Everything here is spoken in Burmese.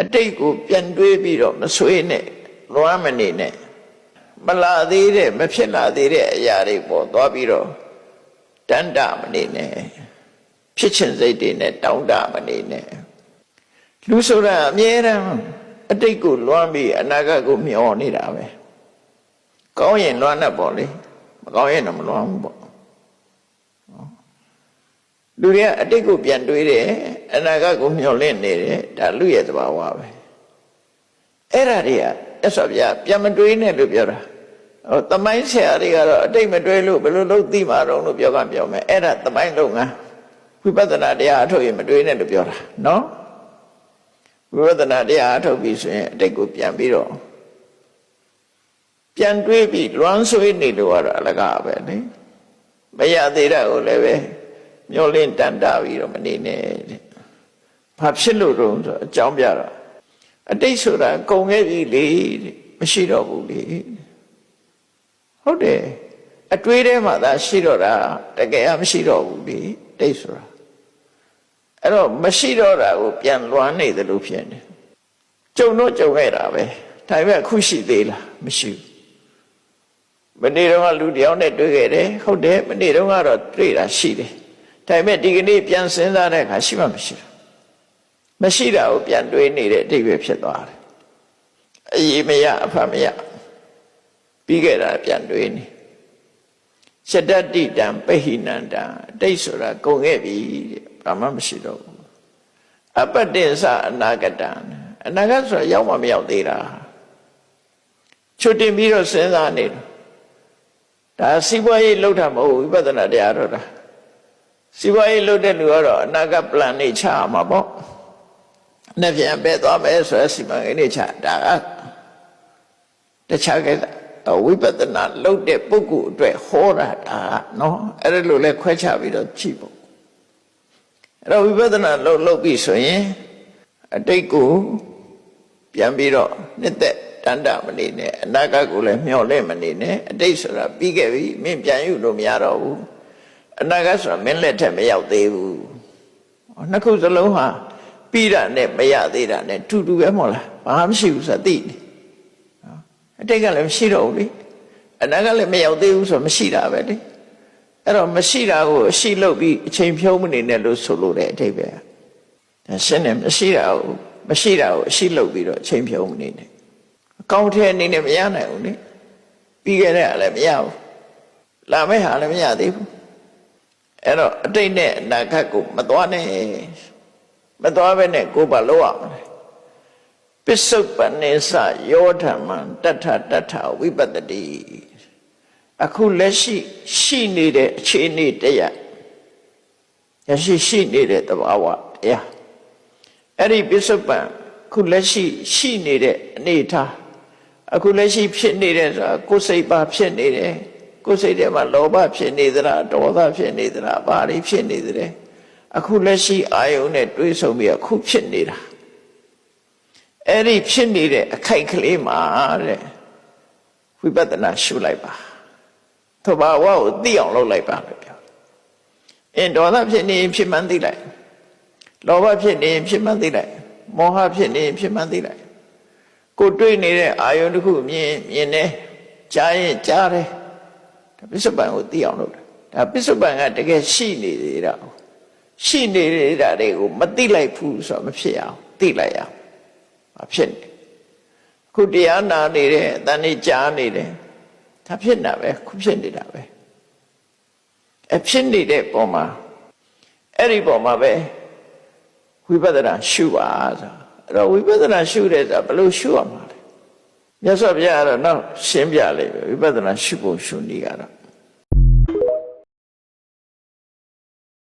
အတိတ်ကိုပြန်တွေးပြီးတော့မဆွေးနဲ့လွမ်းမနေနဲ့မလာသေးတဲ့မဖြစ်လာသေးတဲ့အရာတွေပေါ်သွားပြီးတော့တန်တမနေနဲ့ဖြစ်ချင်စိတ်တွေနဲ့တောင်းတမနေနဲ့လူဆိုတာအမြဲတမ်းအတိတ်ကိုလွမ်းပြီးအနာဂတ်ကိုမျောနေတာပဲကောင်းရင်လွမ်းတတ်ပေါ့လေမကောင်းရင်တော့မလွမ်းဘူးပေါ့လူတွေကအတိတ်ကိုပြန်တွေးတယ် အနာဂတ်ကိုမျောလင့်နေတယ်ဒါလူရဲ့သဘာဝပဲအဲ့ဒါတွေကမြတ်စွာဘုရားပြန်မတွေးနဲ့လို့ပြောတာဟိုတမိုင်းဆရာတွေကတော့အတိတ်မတွေးလို့ဘယ်လိုလုပ်သိမှာတော့လို့ပြောကပြောမယ်အဲ့ဒါတမိုင်းလုပ်ငန်းဝိပဿနာတရားအထုတ်ရင်မတွေးနဲ့လို့ပြောတာနော်ဝိပဿနာတရားအထုတ်ပြီဆိုရင်အတိတ်ကိုပြန်ပြီးတော့ပြန်တွေးပြီးလွမ်းဆွေးနေလို့ကတော့အလကားပဲလေမရသေးတာကိုလည်းပဲမျောလင့်တန်တာပြီးတော့မနေနဲ့တဲ့ ဘာဖြစ်လို့တော့ဆိုအကြောင်းပြတော့အတိတ်ဆိုတာကုန်ခဲ့ပြီလေတဲ့မရှိတော့ဘူးလေဟုတ်တယ်အတွေးထဲမှာသာရှိတော့တာတကယ်ကမရှိတော့ဘူးလေတိတ်ဆိုတာအဲ့တော့မရှိတော့တာကိုပြန်လွမ်းနေတယ်လို့ဖြစ်နေကြုံတော့ကြုံခဲ့တာပဲဒါပေမဲ့အခုရှိသေးလားမရှိဘူးမနေ့တော့လူတယောက်နဲ့တွေ့ခဲ့တယ်ဟုတ်တယ်မနေ့တော့ကတော့တွေ့တာရှိတယ်ဒါပေမဲ့ဒီကနေ့ပြန်စဉ်းစားတဲ့အခါရှိမှမရှိဘူး မရှိတာကိုပြန်တွေးနေတဲ့အတိတ်ပဲဖြစ်သွားတယ်အရေးမရအဖမရပြီးခဲ့တာပြန်တွေးနေစတတ္တိတံပဟိနန္တံအတိတ်ဆိုတာကုန်ခဲ့ပြီတဲ့ဘာမှမရှိတော့ဘူးအပတ္တိသအနာဂတံအနာဂတ်ဆိုတာရောက်မှမရောက်သေးတာချွတ်တင်ပြီးတော့စဉ်းစားနေတယ်ဒါစီးပွားရေးလှုပ်တာမဟုတ်ဝိပဿနာတရားတော့တာစီးပွားရေးလုပ်တဲ့လူကတော့အနာဂတ် plan နေချရမှာပေါ့။ နှစ်ပြန်ပဲသွားမယ်ဆိုရစီမံကိန်းနေချဒါကတခြားကိစ္စဝိပဿနာလုပ်တဲ့ပုဂ္ဂိုလ်အတွက်ဟောတာဒါနော်အဲ့ဒါလိုလဲခွဲခြားပြီးတော့ကြည့်ပေါ့။အဲ့တော့ဝိပဿနာလုပ်လုပ်ပြီးဆိုရင်အတိတ်ကိုပြန်ပြီးတော့နှစ်သက်တန်တာမနေနဲ့အနာဂတ်ကိုလည်းမျှော်လင့်မနေနဲ့အတိတ်ဆိုတာပြီးခဲ့ပြီမင်းပြန်ယူလို့မရတော့ဘူး။အနာဂတ်ဆိုတာမင်းလက်ထက်မရောက်သေးဘူးနှစ်ခုစလုံးဟာ ပြီးတာနဲ့မရသေးတာနဲ့တူတူပဲမဟုတ်လားဘာမှမရှိဘူးဆိုတာသိနေအတိတ်ကလည်းမရှိတော့ဘူးလေအနာဂတ်လည်းမရောက်သေးဘူးဆိုတော့မရှိတာပဲလေအဲ့တော့မရှိတာကိုအရှိလုပ်ပြီးအချိန်ဖြုံးမနေနဲ့လို့ဆိုလို့တဲ့အတိတ်ပဲဒါရှင်းတယ်မရှိတာကိုမရှိတာကိုအရှိလုပ်ပြီးတော့အချိန်ဖြုံးမနေနဲ့အကောင့်ထဲအနေနဲ့မရနိုင်ဘူးလေပြီးခဲ့တဲ့ကလည်းမရဘူးလာမယ့်ဟာလည်းမရသေးဘူးအဲ့တော့အတိတ်နဲ့အနာဂတ်ကိုမသွားနဲ့ မသွားဘဲနဲ့ကိုယ်ပါလို့ရမလဲပစ္စုပန်နေစယောဓမ္မတထတထဝိပတ္တိအခုလက်ရှိရှိနေတဲ့အခြေအနေတရားရရှိရှိနေတဲ့သဘာဝတရားအဲ့ဒီပစ္စုပန်ခုလက်ရှိရှိနေတဲ့အနေထားအခုလက်ရှိဖြစ်နေတဲ့ဆိုတာကိုယ်စိတ်ပါဖြစ်နေတယ်ကိုယ်စိတ်ထဲမှာလောဘဖြစ်နေသလားဒေါသဖြစ်နေသလားဘာတွေဖြစ်နေသလဲ အခုလက်ရှိအာယုန်နဲ့တွေးဆုံပြီးအခုဖြစ်နေတာအဲ့ဒီဖြစ်နေတဲ့အခိုက်ကလေးမှာတဲ့ဝိပဿနာရှုလိုက်ပါသဘာဝကိုသိအောင်လုပ်လိုက်ပါလို့ပြောအင်းဒေါသဖြစ်နေဖြစ်မှန်းသိလိုက်လောဘဖြစ်နေဖြစ်မှန်းသိလိုက်မောဟဖြစ်နေဖြစ်မှန်းသိလိုက်ကိုတွေးနေတဲ့အာယုန်တစ်ခုမြင်မြင်နေကြားရင်ကြားတယ်ဒါပစ္စုပန်ကိုသိအောင်လုပ်တာဒါပစ္စုပန်ကတကယ်ရှိနေသေးတာ ရှိနေသေးတာတွေကိုမသိလိုက်ဘူးဆိုတော့မဖြစ်အောင်သိလိုက်အောင်မဖြစ်နေခုတရားနာနေတယ်အတန်နေကြားနေတယ်ဒါဖြစ်နေတာပဲခုဖြစ်နေတာပဲအဖြစ်နေတဲ့ပုံမှာအဲ့ဒီပုံမှာပဲဝိပဿနာရှုပါဆိုအဲ့တော့ဝိပဿနာရှုတယ်ဆိုတာဘယ်လိုရှုရမှာလဲမြတ်စွာဘုရားကတော့နောက်ရှင်းပြလိုက်ပဲဝိပဿနာရှုဖို့ရှုနည်းကတော့